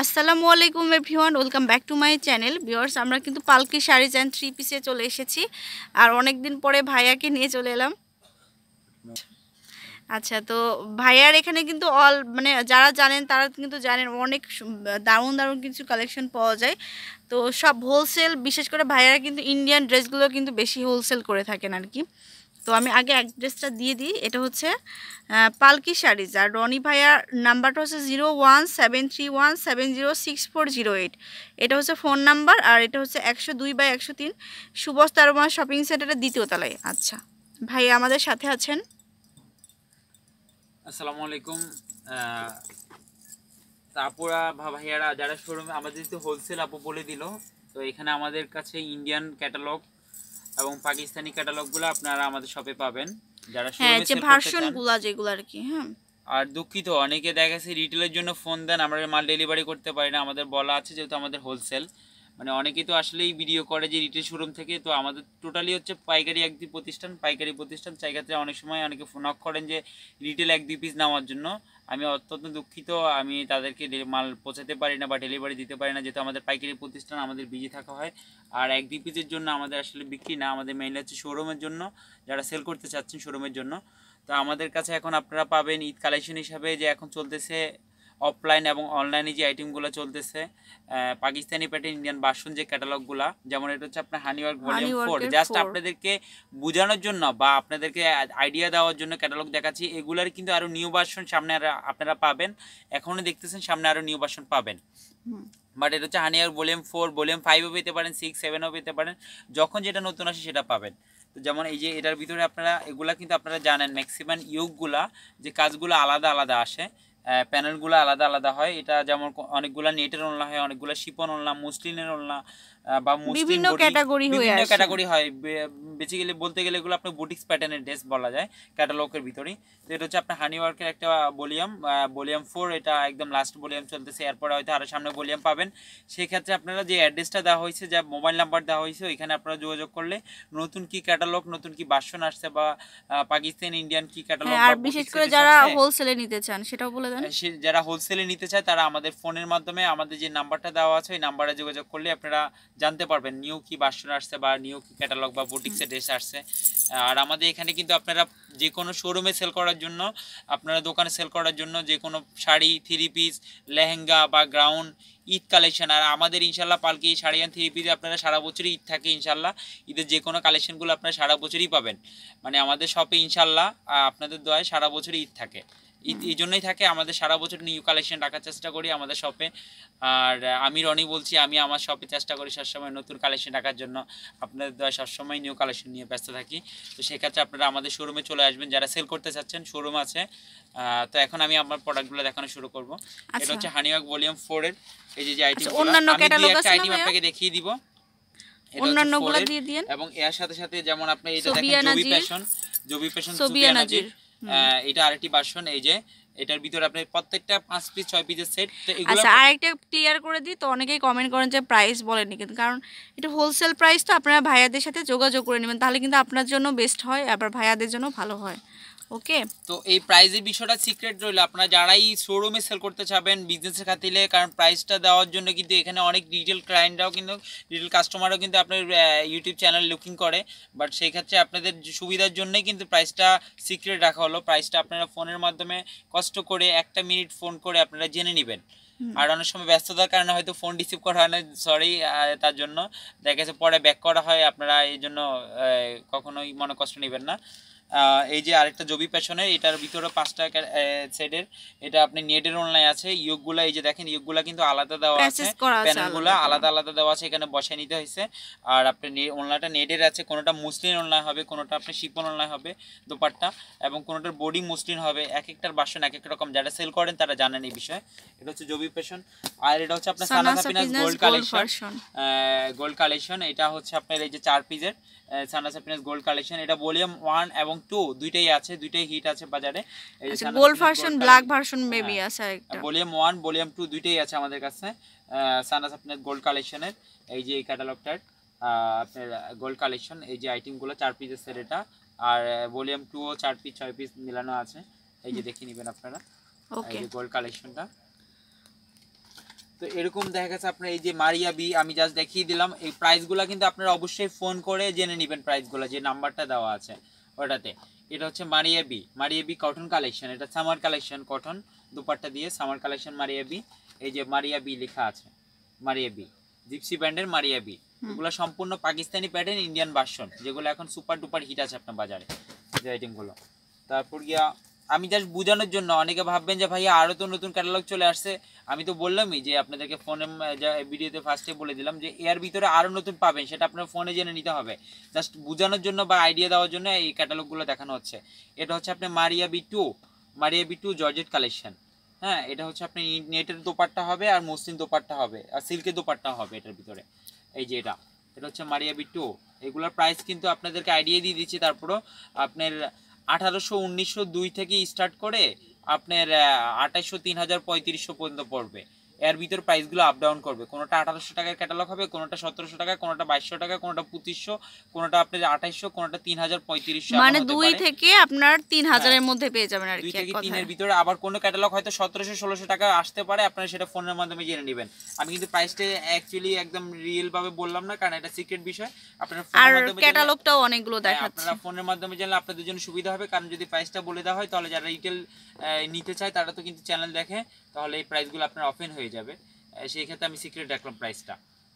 আসসালামু আলাইকুম everyone, welcome back to my channel. Viewers, আমরা কিন্তু পালকি শাড়িজ অ্যান্ড থ্রি পিসে চলে এসেছি। আর অনেক দিন পরে ভাইয়াকে নিয়ে চলে এলাম। আচ্ছা তো ভাইয়ার এখানে কিন্তু অল মানে যারা জানেন, তারা কিন্তু জানেন অনেক দারুণ দারুণ কিছু কালেকশন পাওয়া যায়। তো সব হোলসেল বিশেষ করে ভাইয়ারা কিন্তু ইন্ডিয়ান ড্রেসগুলো কিন্তু বেশি হোলসেল করে থাকেন আর কি তো আমি আগে অ্যাড্রেসটা দিয়ে দিই। এটা হচ্ছে পালকি শাড়িজ আর রনি ভাইয়ার নাম্বারটা হচ্ছে zero one seven three one seven zero six four zero eight এটা হচ্ছে ফোন নাম্বার আর এটা হচ্ছে একশো দুই বাই একশো তিন। সুবস শপিং সেন্টারের দ্বিতীয় তলায়। আচ্ছা ভাই আমাদের সাথে আছেন। আসসালামু আলাইকুম। আপুরা ভা ভাইয়ারা, যারা শোরুমে আমাদের তো হোলসেল আপু বলে দিল। তো এখানে আমাদের কাছে ইন্ডিয়ান ক্যাটালগ এবং পাকিস্তানি ক্যাটালগগুলো আপনারা আমাদের শপে পাবেন। যারা হ্যাঁ যে ভার্সনগুলো যেগুলো আর কি হ্যাঁ। আর দুঃখিত অনেকে দেখা গেছে রিটেলের জন্য ফোন দেন আমরা মাল ডেলিভারি করতে পারি না আমাদের বলা আছে যেহেতু আমাদের হোলসেল মানে অনেকেই তো আসলেই ভিডিও করে যে রিটেল শোরুম থেকে, তো আমাদের টোটালি হচ্ছে পাইকারি এক দুই প্রতিষ্ঠান, পাইকারি প্রতিষ্ঠান। সেক্ষেত্রে অনেক সময় অনেকে ফোন করেন যে রিটেল এক দুই পিস নেওয়ার জন্য। আমি অত্যন্ত দুঃখিত, আমি তাদেরকে মাল পৌঁছাতে পারি না বা ডেলিভারি দিতে পারি না, যেহেতু আমাদের পাইকারি প্রতিষ্ঠান, আমাদের বিজি থাকা হয়। আর এক দুই পিসের জন্য আমাদের আসলে বিক্রি না, আমাদের মেইনলি হচ্ছে শোরুমের জন্য, যারা সেল করতে চাচ্ছেন শোরুমের জন্য। তো আমাদের কাছে এখন আপনারা পাবেন ঈদ কালেকশন হিসাবে যে এখন চলতেছে অফলাইন এবং অনলাইনে যে আইটেমগুলো চলতেছে পাকিস্তানি প্যাটার্ন ইন্ডিয়ান বাসন যে ক্যাটালগুলা যেমন এটা হচ্ছে আপনার হানিওয়ার্ক ভলিউম ফোর জাস্ট আপনাদেরকে বোঝানোর জন্য বা আপনাদেরকে আইডিয়া দেওয়ার জন্য ক্যাটালগ দেখাচ্ছি এগুলার কিন্তু আরও নিউ ভার্সন সামনে আপনারা পাবেন এখনও দেখতেছেন সামনে আরও নিউ ভার্সন পাবেন। বাট এটা হচ্ছে হানিয়ার ভলিউম ফোর ভলিউম ফাইভও পেতে পারেন সিক্স সেভেনও পেতে পারেন যখন যেটা নতুন আসে সেটা পাবেন। তো যেমন এই যে এটার ভিতরে আপনারা এগুলা কিন্তু আপনারা জানেন ম্যাক্সিমাম ইউকগুলা যে কাজগুলো আলাদা আলাদা আসে প্যানেলগুলো আলাদা আলাদা হয়। এটা যেমন অনেকগুলো নেটের ওলনা হয় অনেকগুলো শিপন ওলনা মুসলিনের আহ, বা বিভিন্ন হয়ে বিভিন্ন ক্যাটাগরি হয়। বেসিক্যালি বলতে গেলে এগুলো আপনার বুটিক্স প্যাটার্নের ড্রেস বলা যায় ক্যাটালগের ভিতরেই। তো এটা হচ্ছে আপনার একটা ভলিউম ভলিউম ফোর এটা একদম লাস্ট ভলিউম চলতেছে। এরপরে হয়তো আরও সামনে ভলিউম পাবেন। সেই ক্ষেত্রে আপনারা যে অ্যাড্রেসটা দেওয়া হয়েছে যা মোবাইল নাম্বার দেওয়া হয়েছে ওইখানে আপনারা যোগাযোগ করলে নতুন কি ক্যাটালগ নতুন কি বাসন আসছে বা পাকিস্তান ইন্ডিয়ান কি ক্যাটালগ আর বিশেষ করে যারা হোলসেলে নিতে চান সেটাও বলে দেন। যারা হোলসেলে নিতে চায় তারা আমাদের ফোনের মাধ্যমে আমাদের যে নাম্বারটা দেওয়া আছে ওই নাম্বারে যোগাযোগ করলে আপনারা জানতে পারবেন নিউ কি বাসন আসছে বা নিউ কি ক্যাটালগ বা বুটিক্সের ড্রেস আসছে। আর আমাদের এখানে কিন্তু আপনারা যে কোনো শোরুমে সেল করার জন্য, আপনারা দোকানে সেল করার জন্য যে কোনো শাড়ি থ্রি পিস লেহেঙ্গা বা গ্রাউন্ড ঈদ কালেকশন আর আমাদের ইনশাল্লাহ পালকি শাড়ি অ্যান্ড থ্রি পিস আপনারা সারা বছরই ঈদ থাকে ইনশাল্লাহ। ঈদের যে কোনো কালেকশনগুলো আপনারা সারা বছরই পাবেন। মানে আমাদের শপে ইনশাল্লাহ আপনাদের দোয়ায় সারা বছরই ঈদ থাকে। এই জন্যই থাকে আমাদের সারা বছর নিউ কালেকশন রাখার চেষ্টা করি আমাদের শপে আর আমি রনি বলছি আমি আমার শপে চেষ্টা করি সবসময় নতুন কালেকশন রাখার জন্য। আপনাদের দয়া সবসময় নিউ কালেকশন নিয়ে ব্যস্ত থাকি। তো সেক্ষেত্রে আপনারা আমাদের শোরুমে চলে আসবেন যারা সেল করতে চাচ্ছেন শোরুম আছে। তো এখন আমি আমার প্রোডাক্টগুলো দেখানো শুরু করব। এটা আচ্ছা। হচ্ছে হানিওয়াক ভলিউম ফোর এর। এই যে যে আইটেম অন্যান্য আমি একটা আইটেম আপনাকে দেখিয়ে দিব। অন্যান্যগুলো দিয়ে দিয়েন। এবং এর সাথে সাথে যেমন আপনি এটা দেখেন জবি। প্যাশন জবি প্যাশন সোবিয়া সোবিয়া নাজির। এটা আরেকটি বাসন এই যে এটার ভিতরে আপনি প্রত্যেকটা পাঁচ পিস ছয় পিসের সেট আচ্ছা আরেকটা ক্লিয়ার করে দিই তো অনেকেই কমেন্ট করেন যে প্রাইস বলেনি কিন্তু কারণ এটা হোলসেল প্রাইস তো আপনারা ভাইয়াদের সাথে যোগাযোগ করে নেবেন তাহলে কিন্তু আপনার জন্য বেস্ট হয় আবার ভাইয়াদের জন্য ভালো হয়। ওকে তো এই প্রাইজের বিষয়টা সিক্রেট রইল। আপনারা যারাই শোরুমে সেল করতে চাবেন বিজনেসের খাতিলে কারণ প্রাইসটা দেওয়ার জন্য কিন্তু এখানে অনেক ডিটেল ক্লায়েন্টরাও কিন্তু ডিটেল কাস্টমারও কিন্তু আপনার ইউটিউব চ্যানেল লুকিং করে। বাট সেই ক্ষেত্রে আপনাদের সুবিধার জন্যই কিন্তু প্রাইসটা সিক্রেট রাখা হলো। প্রাইসটা আপনারা ফোনের মাধ্যমে কষ্ট করে একটা মিনিট ফোন করে আপনারা জেনে নেবেন। আর অনেক সময় ব্যস্ততার কারণে হয়তো ফোন রিসিভ করা হয় না সরি তার জন্য। দেখা গেছে পরে ব্যাক করা হয় আপনারা এই জন্য কখনোই মনে কষ্ট নেবেন না। এই যে আরেকটা জবি পেছনে এটার ভিতরে পাঁচটা সেটের এটা আপনি নেটের অনলাইন আছে ইয়োগগুলা এই যে দেখেন ইয়োগগুলা কিন্তু আলাদা দেওয়া আছে প্যানেলগুলো আলাদা আলাদা দেওয়া আছে এখানে বসায় নিতে হয়েছে। আর আপনি অনলাইনটা নেটের আছে কোনোটা মুসলিন অনলাইন হবে কোনোটা আপনি শিপন অনলাইন হবে দোপাট্টা এবং কোনোটার বডি মুসলিন হবে এক একটার বাসন এক এক রকম যারা সেল করেন তারা জানেন এই বিষয়ে। এটা হচ্ছে জবি পেশন আর এটা হচ্ছে আপনার Sana Safinaz gold collection gold collection এটা হচ্ছে আপনার এই যে চার পিসের সানাস হ্যাপিনেস গোল্ড কালেকশন এটা ভলিউম ওয়ান এবং টু দুইটাই আছে দুইটাই হিট আছে বাজারে। এই যে gold version black version maybe হ্যাঁ। আছে আরেকটা ভলিউম ওয়ান ভলিউম টু দুইটাই আছে আমাদের কাছে। সানাস আপনার গোল্ড কালেকশনের এই যে এই ক্যাটালগটার আপনার গোল্ড কালেকশন এই যে আইটেমগুলো চার পিসের সেট এটা। আর ভলিউম টু ও চার পিস ছয় পিস মিলানো আছে। এই যে দেখে নেবেন আপনারা। ওকে এই যে গোল্ড কালেকশনটা তো এরকম দেখা গেছে আপনার এই যে মারিয়া বি আমি জাস্ট দেখিয়ে দিলাম। এই প্রাইসগুলো কিন্তু আপনারা অবশ্যই ফোন করে জেনে নেবেন প্রাইসগুলো যে নাম্বারটা দেওয়া আছে। ওটাতে। এটা হচ্ছে Maria B. Maria B cotton collection এটা সামার কালেকশন কটন দুপাট্টা দিয়ে সামার কালেকশন মারিয়া বি। এই যে মারিয়া বি লেখা আছে। মারিয়া বি। জিপসি ব্র্যান্ডের মারিয়া বি। এগুলো সম্পূর্ণ পাকিস্তানি প্যাটার্ন ইন্ডিয়ান ভার্সন যেগুলো এখন সুপার ডুপার হিট আছে আপনার বাজারে। যে আইটেমগুলো তারপর গিয়া আমি জাস্ট বোঝানোর জন্য, অনেকে ভাববেন যে ভাইয়া আরও তো নতুন ক্যাটালগ চলে আসছে। আমি তো বললামই যে আপনাদেরকে ফোনে ভিডিওতে ফার্স্টে বলে দিলাম যে এর ভিতরে আরও নতুন পাবেন, সেটা আপনার ফোনে জেনে নিতে হবে। জাস্ট বোঝানোর জন্য বা আইডিয়া দেওয়ার জন্য এই ক্যাটালগুলো দেখানো হচ্ছে। এটা হচ্ছে আপনার Maria B two Maria B two georgette collection হ্যাঁ এটা হচ্ছে আপনি নেটের দোপাট্টা হবে আর মসলিন দোপাট্টা হবে, আর সিল্কের দোপাট্টা হবে এটার ভিতরে। এই যে এটা এটা হচ্ছে মারিয়া বি টু এগুলোর প্রাইস কিন্তু আপনাদেরকে আইডিয়া দিয়ে দিচ্ছি, তারপরও আপনার আঠারোশো উনিশশো দুই থেকে স্টার্ট করে আপনার আঠাশশো তিন হাজার পঁয়ত্রিশশো পর্যন্ত পড়বে। এর ভিতর প্রাইসগুলো আপ ডাউন করবে। কোনোটা আঠারোশো টাকার ক্যাটালগ হবে কোনোটা সতেরোশো টাকা কোনোটা বাইশশো টাকা কোনোটা পঁচিশশো কোনোটা আপনার আঠাইশশো কোনোটা তিন হাজার পঁয়ত্রিশশো মানে দুই থেকে আপনার তিন হাজারের মধ্যে পেয়ে যাবেন আর হ্যাঁ। দুই থেকে তিনের ভিতরে আবার কোনো ক্যাটালগ হয়তো সতেরোশো ষোলোশো টাকা আসতে পারে আপনারা সেটা ফোনের মাধ্যমে জেনে নেবেন। আমি কিন্তু প্রাইসটা অ্যাকচুয়ালি একদম রিয়েল ভাবে বললাম না কারণ এটা সিক্রেট বিষয়। আপনারা আর ক্যাটালগটাও অনেকগুলো হ্যাঁ, দেখাচ্ছে। আপনারা ফোনের মাধ্যমে জানলে আপনাদের জন্য সুবিধা হবে কারণ যদি প্রাইসটা বলে দেওয়া হয় তাহলে যারা রিটেল নিতে চায় তারা তো কিন্তু চ্যানেল দেখে। তাহলে এই প্রাইসগুলো আপনার অফেন হয়ে যাবে। সেই ক্ষেত্রে আমি সিক্রেট রাখলাম প্রাইসটা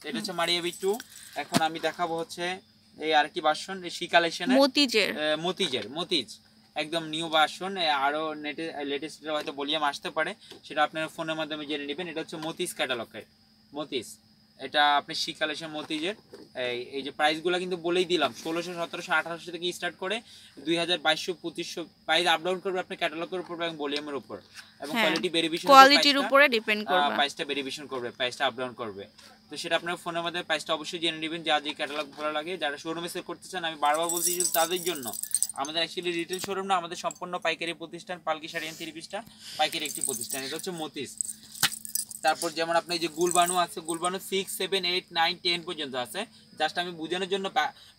তো এটা হচ্ছে মারিয়া বি টু এখন আমি দেখাবো হচ্ছে এই আর কি বাসন সি কালেকশনের মতিজের মতিজের মতিজ একদম নিউ বাসন আরও নেটে লেটেস্ট হয়তো বলিয়াম আসতে পারে। সেটা আপনারা ফোনের মাধ্যমে জেনে নেবেন। এটা হচ্ছে মতিজ ক্যাটালগের মতিজ এটা আপনি শি কালেকশন মতিজের এই যে প্রাইসগুলো কিন্তু বলেই দিলাম ষোলোশো সতেরোশো আঠারোশো থেকে স্টার্ট করে দুই হাজার বাইশশো পঁচিশশো প্রাইস আপ ডাউন করবে আপনি ক্যাটালগের উপর এবং ভলিউমের উপর। এবং কোয়ালিটি ভেরিফিকেশন কোয়ালিটির উপরে ডিপেন্ড করবে। প্রাইসটা ভেরিফিকেশন করবে প্রাইসটা আপ ডাউন করবে। তো সেটা আপনার ফোনের মধ্যে প্রাইসটা অবশ্যই জেনে নেবেন যা যে ক্যাটালগ ভালো লাগে। যারা শোরুমে সেল করতে চান আমি বারবার বলছি শুধু তাদের জন্য। আমাদের অ্যাকচুয়ালি রিটেল শোরুম না আমাদের সম্পূর্ণ পাইকারি প্রতিষ্ঠান পালকি শাড়ি থ্রি পিসটা পাইকারি একটি প্রতিষ্ঠান। এটা হচ্ছে মতিস। তারপর যেমন আপনি যে গুলবানু আছে Gulbanu six seven eight nine ten পর্যন্ত আছে। জাস্ট আমি বোঝানোর জন্য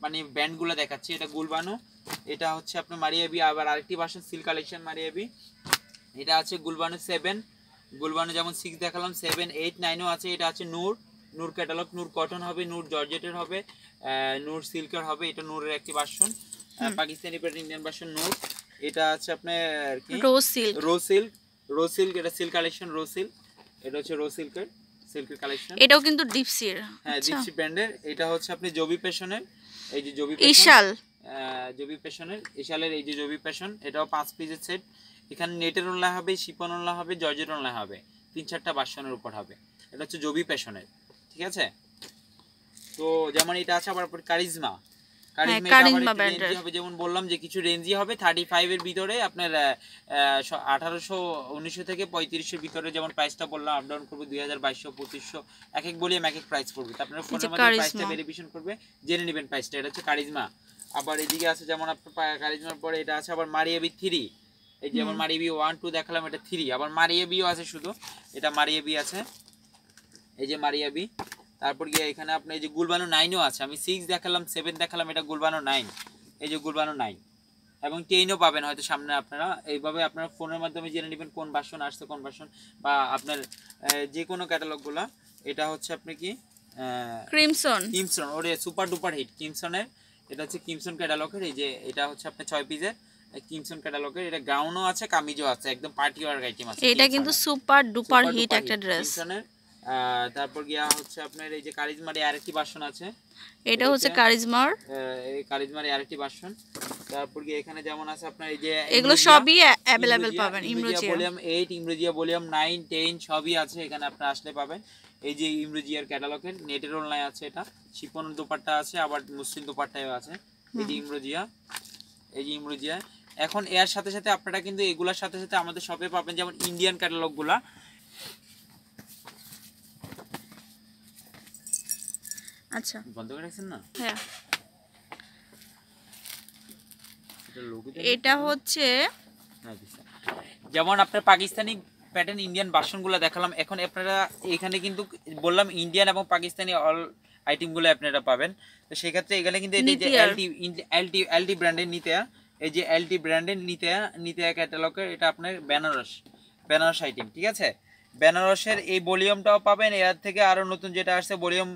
মানে ব্যান্ডগুলো দেখাচ্ছি। এটা গুলবানু এটা হচ্ছে আপনার মারিয়াবি আবার আরেকটি ভার্সন সিল্ক কালেকশন মারিয়াবি। এটা আছে গুলবানু সেভেন গুলবানু যেমন সিক্স দেখালাম সেভেন এইট নাইনও আছে। এটা আছে নূর নূর ক্যাটালগ নূর কটন হবে নূর জর্জেটের হবে নূর সিল্কের হবে এটা নূরের একটি ভার্সন পাকিস্তানি প্যাট ইন্ডিয়ান ভার্সন নূর। এটা আছে আপনার কি? Rose silk raw silk raw silk এটা সিল্ক কালেকশন রো সিল্ক এটা হচ্ছে রো সিল্কের সিল্কের কালেকশন এটাও কিন্তু ডিপসির হ্যাঁ আচ্ছা। দীপসি ব্র্যান্ডের এটা হচ্ছে আপনি জবি প্যাশনের এই যে জবি ইশাল জবি প্যাশনের ইশালের এই যে জবি প্যাশন এটাও পাঁচ পিসের সেট এখানে নেটের ওনলা হবে শিপন হবে জর্জের হবে। তিন চারটা বাসনের উপর হবে। এটা হচ্ছে জবি প্যাশনের ঠিক আছে? তো যেমন এটা আছে আবার কারিজমা। কারিজমা। হবে। যেমন বললাম যে কিছু রেঞ্জি হবে থার্টি ফাইভের ভিতরে আপনার আঠারোশো উনিশশো থেকে পঁয়ত্রিশের ভিতরে যেমন প্রাইসটা বললাম আপ ডাউন করবে দুই হাজার বাইশশো পঁচিশশো এক এক বলিয়ে এক এক প্রাইস পড়বে আপনার ফোনের মধ্যে প্রাইসটা ভেরিফিকেশন করবে জেনে নেবেন প্রাইসটা এটা হচ্ছে কারিজমা আবার এদিকে আছে যেমন আপনার কারিজমার পরে এটা আছে আবার মারিয়াবি থ্রি এই যেমন মারিয়াবি ওয়ান টু দেখালাম এটা থ্রি আবার মারিয়াবিও আছে শুধু এটা মারিয়াবি আছে। এই যে মারিয়াবি তারপর গিয়ে এখানে আপনার এই যে গুলবানো নাইনও আছে আমি সিক্স দেখালাম সেভেন দেখালাম এটা গুলবানো নাইন এই যে গুলবানো নাইন এবং টেনও পাবেন হয়তো সামনে আপনারা। এইভাবে আপনারা ফোনের মাধ্যমে জেনে নেবেন কোন বাসন আসছে কোন বাসন বা আপনার যে কোনো ক্যাটালগুলো এটা হচ্ছে আপনি কি ক্রিমসন কিমসন ওরে সুপার ডুপার হিট কিমসনের এটা হচ্ছে কিমসন ক্যাটালগের এই যে এটা হচ্ছে আপনার ছয় পিসের কিমসন ক্যাটালগের এটা গাউনও আছে কামিজও আছে একদম পার্টি ওয়ার আইটেম আছে এটা কিন্তু সুপার ডুপার হিট একটা ড্রেস কিমসনের। তারপর গিয়া হচ্ছে আপনার এই যে কারিজমার আরেকটি বাসন আছে। এটা হচ্ছে কারিজমার। এই কারিজমার আরেকটি বাসন। তারপর গিয়ে এখানে যেমন আছে আপনার এই যে এগুলো সবই ইমরোজিয়া, পাবেন Imrozia volume eight Imrozia volume nine ten সবই আছে এখানে আপনি আসলে পাবেন। এই যে ইমরোজিয়ার ক্যাটালগের নেটের অনলাইন আছে এটা। শিপন দোপাট্টা আছে আবার মুসলিম দোপাট্টাও আছে। এই যে ইমরোজিয়া এই যে ইমরোজিয়া। এখন এর সাথে সাথে আপনারা কিন্তু এগুলোর সাথে সাথে আমাদের শপে পাবেন যেমন ইন্ডিয়ান ক্যাটালগুলা আচ্ছা। বন্ধ করে রাখছেন না? হ্যাঁ। এটা হচ্ছে হ্যাঁ, যেমন আপনার পাকিস্তানি প্যাটার্ন ইন্ডিয়ান বাসনগুলো দেখালাম। এখন আপনারা এখানে কিন্তু বললাম ইন্ডিয়ান এবং পাকিস্তানি অল আইটেমগুলো আপনারা পাবেন। তো সেক্ষেত্রে এখানে কিন্তু। এলটি এলটি এলটি ব্র্যান্ডের নিতেয়া এই যে এলটি ব্র্যান্ডের নিতেয়া নিতেয়া ক্যাটালগের এটা আপনার বেনারস বেনারস আইটেম ঠিক আছে? বেনারসের এই ভলিউমটাও পাবেন এর থেকে আরও নতুন যেটা আসছে ভলিউম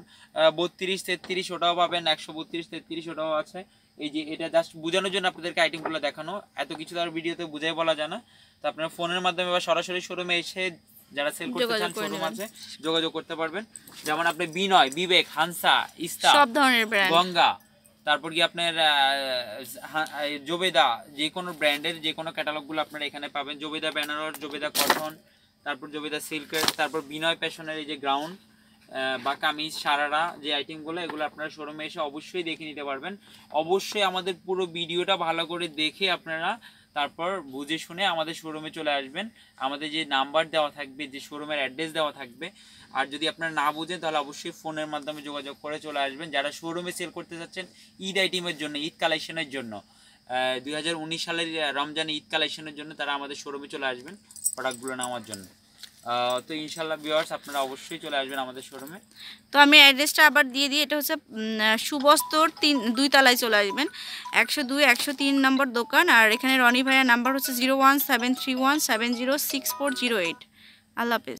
বত্রিশ তেত্রিশ ওটাও পাবেন একশো বত্রিশ তেত্রিশ ওটাও আছে। এই যে এটা জাস্ট বোঝানোর জন্য আপনাদেরকে আইটেমগুলো দেখানো। এত কিছু আর ভিডিওতে বুঝাই বলা যায় না। তো আপনার ফোনের মাধ্যমে বা সরাসরি শোরুমে এসে যারা সেল করতে যোগাযোগ চান শোরুম আছে যোগাযোগ করতে পারবেন। যেমন আপনি বিনয় বিবেক হানসা ইস্তা সব ধরনের ব্র্যান্ড গঙ্গা তারপর কি আপনার এই যে কোনো ব্র্যান্ডের যে কোনো ক্যাটালগুলো আপনারা এখানে পাবেন। জবেদা বেনারস জোবেদা কটন তারপর জবেদা সিল্কের, তারপর বিনয় প্যাশনের এই যে গ্রাউন্ড বা কামিজ, সারারা যে আইটেমগুলো এগুলো আপনারা শোরুমে এসে অবশ্যই দেখে নিতে পারবেন। অবশ্যই আমাদের পুরো ভিডিওটা ভালো করে দেখে আপনারা তারপর বুঝে শুনে আমাদের শোরুমে চলে আসবেন। আমাদের যে নাম্বার দেওয়া থাকবে, যে শোরুমের অ্যাড্রেস দেওয়া থাকবে, আর যদি আপনারা না বুঝেন, তাহলে অবশ্যই ফোনের মাধ্যমে যোগাযোগ করে চলে আসবেন। যারা শোরুমে সেল করতে চাচ্ছেন ঈদ আইটেমের জন্য, ঈদ কালেকশনের জন্য দুই হাজার উনিশ সালের রমজান ঈদ কালেকশনের জন্য তারা আমাদের শোরুমে চলে আসবেন। প্রোডাক্টগুলো নেওয়ার জন্য। তো ইনশাল্লাহ ভিওয়ার্স আপনারা অবশ্যই চলে আসবেন আমাদের শোরুমে তো আমি অ্যাড্রেসটা আবার দিয়ে দিই, এটা হচ্ছে সুবস্তর তিন, দুই তলায় চলে আসবেন। একশো দুই, একশো তিন নম্বর দোকান, আর এখানে রনি ভাইয়ার নাম্বার হচ্ছে zero one seven three one seven zero six four zero eight আল্লাহ হাফেজ।